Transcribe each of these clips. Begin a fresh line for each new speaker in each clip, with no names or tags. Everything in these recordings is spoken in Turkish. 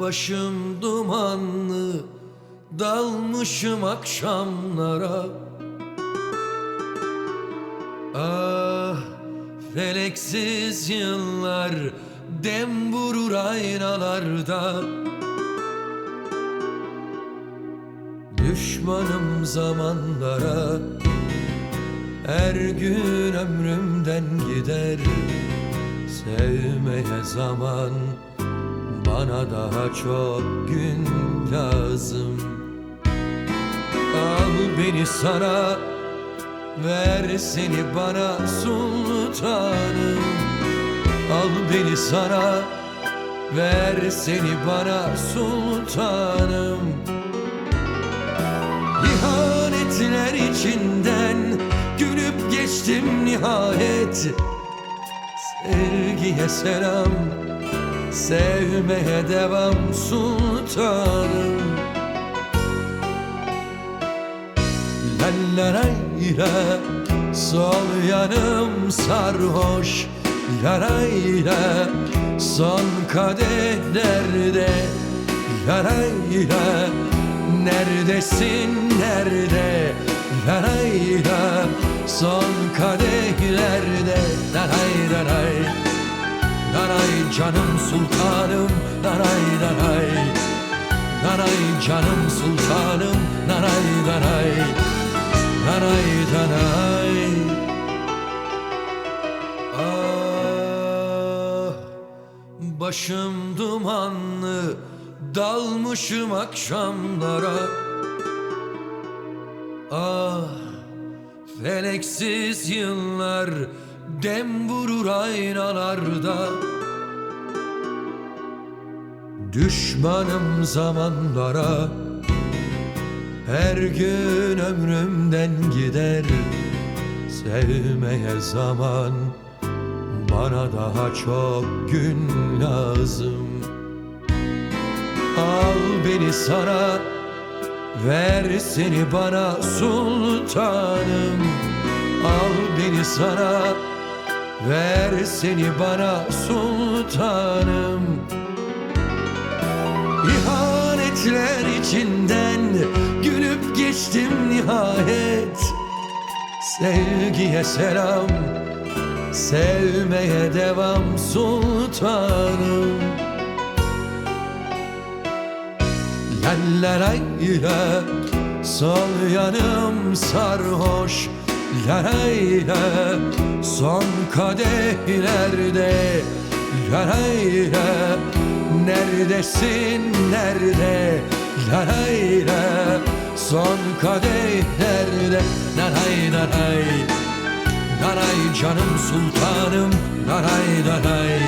Başım dumanlı Dalmışım akşamlara. Ah feleksiz yıllar Dem vurur aynalarda. Düşmanım zamanlara Her gün ömrümden gider. Sevmeye zaman Bana daha çok gün lazım. Al beni sana Ver seni bana sultanım. Al beni sana Ver seni bana sultanım. İhanetler içinden Gülüp geçtim nihayet. Sevgiye selam Sevmeye devam sultanım. La la la la Sol yanım sarhoş. La la la Son kadehlerde La la la Neredesin nerede? La la la Son kadehlerde La la Naray canım sultanım Naray naray. Naray canım sultanım Naray naray. Naray naray. Ah Başım dumanlı Dalmışım akşamlara. Ah Feleksiz yıllar Dem vurur aynalarda. Düşmanım zamanlara. Her gün ömrümden gider. Sevmeye zaman. Bana daha çok gün lazım. Al beni sana. Ver seni bana sultanım. Al beni sana Ver seni bana sultanım. İhanetler içinden Gülüp geçtim nihayet. Sevgiye selam Sevmeye devam sultanım. La la la la Sol yanım sarhoş La la la Son kadehlerde. La la la Neredesin nerede? La la la Son kadehlerde. La la Naray canım sultanım. Naray naray.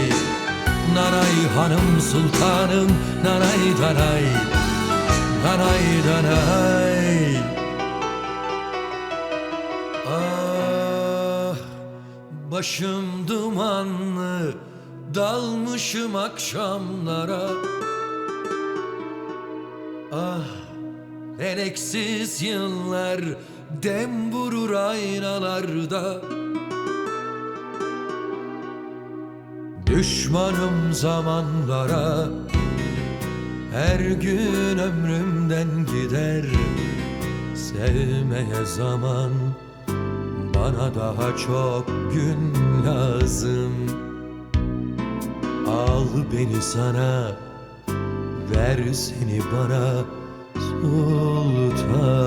Naray hanım sultanım. Naray naray. Naray naray Başım dumanlı Dalmışım akşamlara. Ah Feleksiz yıllar Dem vurur aynalarda. Düşmanım zamanlara Her gün ömrümden gider. Sevmeye zaman Bana daha çok gün lazım. Al beni sana Ver seni bana sultanım